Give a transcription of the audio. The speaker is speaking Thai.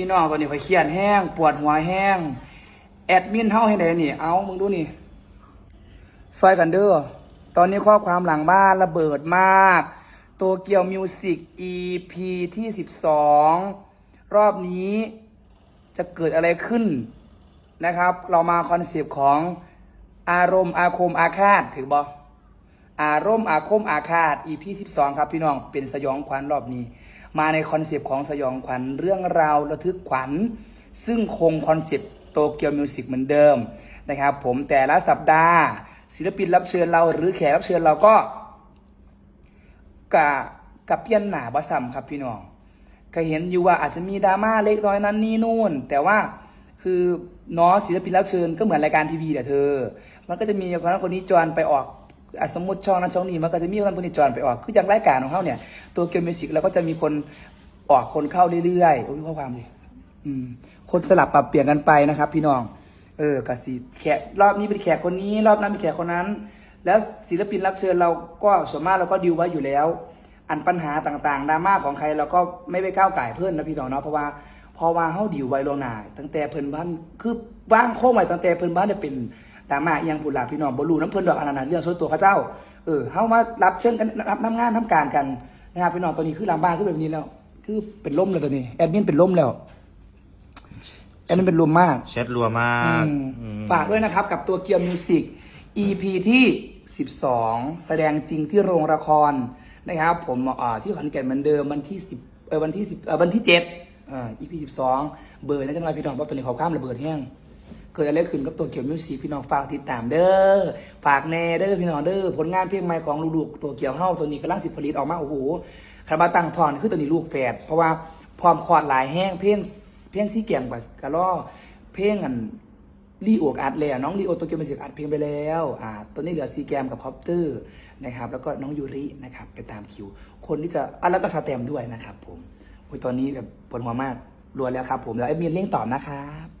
พี่น้องตอนนี้ข่อยเครียดแห้ง ปวดหัวแห้ง แอดมินเฮาให้ไหนนี่ เอามึงดูนี่ซอยกันเด้อ ตอนนี้ข้อความหลังบ้านระเบิดมาก โตเกียวมิวสิก EP ที่ 12 รอบนี้จะเกิดอะไรขึ้นนะครับ เรามาคอนเซปต์ของอารมณ์อาคมอาฆาตถือบอ อารมณ์อาคมอาฆาต EP 12 ครับพี่น้องเป็นสยองขวัญรอบนี้ มาในคอนเซปต์ของสยองขวัญเรื่องราวระทึกขวัญ ซึ่งคงคอนเซปต์โตเกียวมิวสิกเหมือนเดิมนะครับ ผมแต่ละสัปดาห์ ศิลปินรับเชิญเราหรือแขกรับเชิญเราก็กะกับเปลี่ยนหนาบอสัมครับพี่น้องก็เห็นอยู่ว่าอาจจะมีดราม่าเล็กน้อยนั้นนี่นู่น แต่ว่าคือน้อศิลปินรับเชิญก็เหมือนรายการทีวีแหละเธอ มันก็จะมีคนนั้นคนนี้จอนไปออก อสมมติช่องนั้นช่องนี้มันก็จะมีคนคนนี้จอนไปออก คือจากรายการของเขาเนี่ย ตัวเกมมิวสิกเราก็จะมีคนออกคนเข้าเรื่อยๆโอ้ยข้อความดิอืม คนสลับปรับเปลี่ยนกันไปนะครับ พี่น้อง เออกสิแขกรอบนี้เป็นแขกคนนี้ รอบนั้นเป็นแขกคนนั้น แล้วศิลปินรับเชิญเราก็ส่วนมากเราก็ดิวไว้อยู่แล้ว อันปัญหาต่างๆดราม่าของใครเราก็ไม่ไปก้าวไก่เพื่อนนะพี่น้องเนาะเพราะว่าพราะว่าเฮาดิวไว้ลงหนาตั้งแต่เพิ่นบ้านคือว่างโค้งไว้ตั้งแต่เพิ่นบ้านได้เป็น ดราม่าอีหยังพูดล่ะพี่น้องบ่รู้น้ำเพิ่นดอกอันนั้นนะเรื่องส่วนตัวเขาเจ้า เออเฮามารับเชิญกันรับน้ำงานทำการกันนะครับพี่น้องตอนนี้คือหลังบ้านคือแบบนี้แล้ว คือเป็นล่มแล้วตอนนี้แอดมินเป็นล่มแล้วแอดมินเป็นลมมากแชทรัวมากอืมอืมฝากด้วยนะครับ กับตัวเกียวมิวสิก EP ที่ 12 แสดงจริงที่โรงละครนะครับ ผมอ่าที่ขอนแก่นเหมือนเดิมวันที่10เออวันที่10เออวันที่7อ่า EP 12 เบอร์นะจังไรพี่น้องเพราะตอนนี้เขาข้ามระเบิดแห้งเกิดอะไรขึ้นกับตัวเกียวมิวสิกพี่น้องฝากติดตามเด้อฝากแน่เด้อพี่น้องเด้อผลงานเพลงใหม่ของลูกๆตัวเกียวเฮาตัวนี้กำลังสิผลิตออกมาโอ้โหคาราบาตังทอนคือตัวนี้ลูกแฝดเพราะว่าพร้อมคอร์ดหลายแห้งเพลงเพลงซีเกียงกับกะล่อเพลงอันลีโออัดแล้วน้องลีโอตัวเกมมิวสิกอัดเพลงไปแล้วอ่าตัวนี้เหลือซีแกมกับคอปเตอร์นะครับแล้วก็น้องยูรินะครับไปตามคิว คนที่จะอะแล้วก็สแตมด้วยนะครับผมโอ้ยตอนนี้แบบปวดหัวมากรัวแล้วครับผมแล้วไอ้มีนเร่งต่อนะครับ